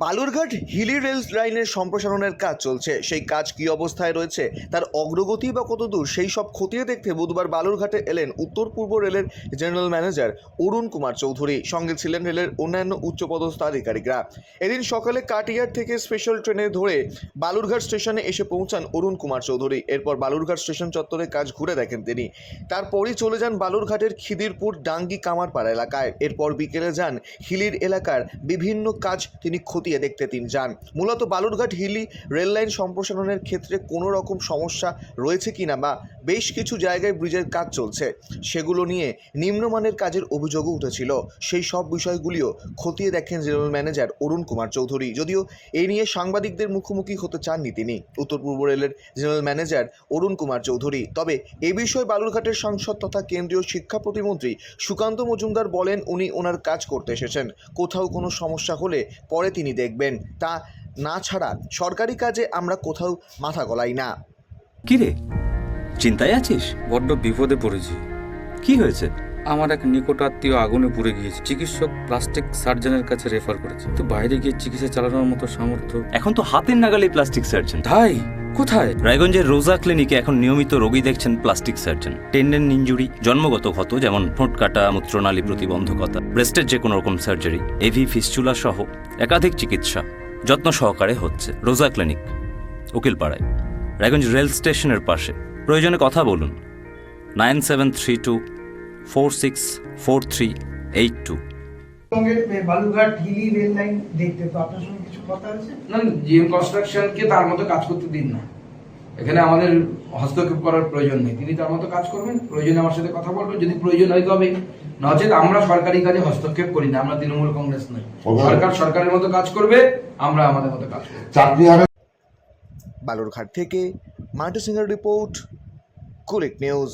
Balurghat Hili rail লাইনের সম্প্রসারণের কাজ চলছে। সেই কাজ কি অবস্থায় রয়েছে? তার অগ্রগতি বা কতদূর? সেই সব খতিয়ে দেখতে বুধবার বালুরঘাটে এলেন উত্তর পূর্ব রেলের জেনারেল ম্যানেজার অরুণ কুমার চৌধুরী। সঙ্গে ছিলেন রেলের অন্যান্য উচ্চপদস্থ আধিকারিকরা। এদিন সকালে কাটিয়ার থেকে স্পেশাল ট্রেনে ধরে বালুরঘাট স্টেশনে এসে পৌঁছান অরুণ কুমার চৌধুরী। এরপর বালুরঘাট স্টেশন চত্বরে কাজ ঘুরে দেখেন তিনি। তারপরই চলে যান বালুরঘাটের খিদিরপুর ডাঙ্গি কামারপাড়া এলাকায়। এরপর বিকেলে যান হিলির এলাকার বিভিন্ন কাজ তিনি খতিয়ে দেখতে তিনি যান। মূলত বালুরঘাট হিলি রেললাইন সম্প্রসারণের ক্ষেত্রে কোনো রকম সমস্যা রয়েছে কিনা বা বেশ কিছু জায়গায় ব্রিজের কাজ চলছে, সেগুলো নিয়ে নিম্নমানের কাজের অভিযোগও উঠেছিল। সেই সব বিষয়গুলিও খতিয়ে দেখেন জেনারেল ম্যানেজার অরুণ কুমার চৌধুরী। যদিও এ নিয়ে সাংবাদিকদের মুখোমুখি হতে চাননি তিনি, উত্তর পূর্ব রেলের জেনারেল ম্যানেজার অরুণ কুমার চৌধুরী। তবে এ বিষয়ে বালুরঘাটের সাংসদ তথা কেন্দ্রীয় শিক্ষা প্রতিমন্ত্রী সুকান্ত মজুমদার বলেন, উনি ওনার কাজ করতে এসেছেন। কোথাও কোনো সমস্যা হলে পরে তিনি দেখবেন। তা না ছাড়া সরকারি কাজে আমরা কোথাও মাথা গলাই না। কি রে? চিন্তায় আছিস? বড্ড বিপদে পড়েছি। কি হয়েছে? আমার এক নিকটাত্মীয় আগুনে পুড়ে গিয়েছে। চিকিৎসক প্লাস্টিক সার্জনের কাছে রেফার করেছে। তো বাইরে গিয়ে চিকিৎসা চালানোর মতো সামর্থ্য এখন তো হাতের নাগালে প্লাস্টিক সার্জন। তাই? কোথায়? রায়গঞ্জের রোজা ক্লিনিকে এখন নিয়মিত রোগী দেখছেন প্লাস্টিক সার্জন। টেন্ডেন ইঞ্জুরি জন্মগত ক্ষত, যেমন ঠোঁট কাটা, মূত্রনালী প্রতিবন্ধকতা, ব্রেস্টের যে কোনো রকম সার্জারি, এভি, ফিস্চুলা সহ একাধিক চিকিৎসা যত্ন সহকারে হচ্ছে রোজা ক্লিনিক, উকিলপাড়ায়। রায়গঞ্জ রেল স্টেশনের পাশে। প্রয়োজনে কথা বলুন। Nine seven three two four six four three eight two. সঙ্গে বালুরঘাট হিলি রেল লাইন দেখতে তো আপনার সঙ্গে কিছু কথা আছে? না জিএম কনস্ট্রাকশনকে তার মতো কাজ করতে দিন না। এখানে আমাদের হস্তক্ষেপ করার প্রয়োজন নেই। তিনি তার মতো কাজ করবেন প্রয়োজনে আমার সাথে কথা বলবেন যদি প্রয়োজন হয় তবে। নচেত আমরা সরকারি কাজে হস্তক্ষেপ করি না আমরা তৃণমূল কংগ্রেস নই। সরকার সরকারের মতো কাজ করবে আমরা আমাদের মতো কাজ করব। চাকরি বালুরঘাট থেকে multi singer report Kulik news.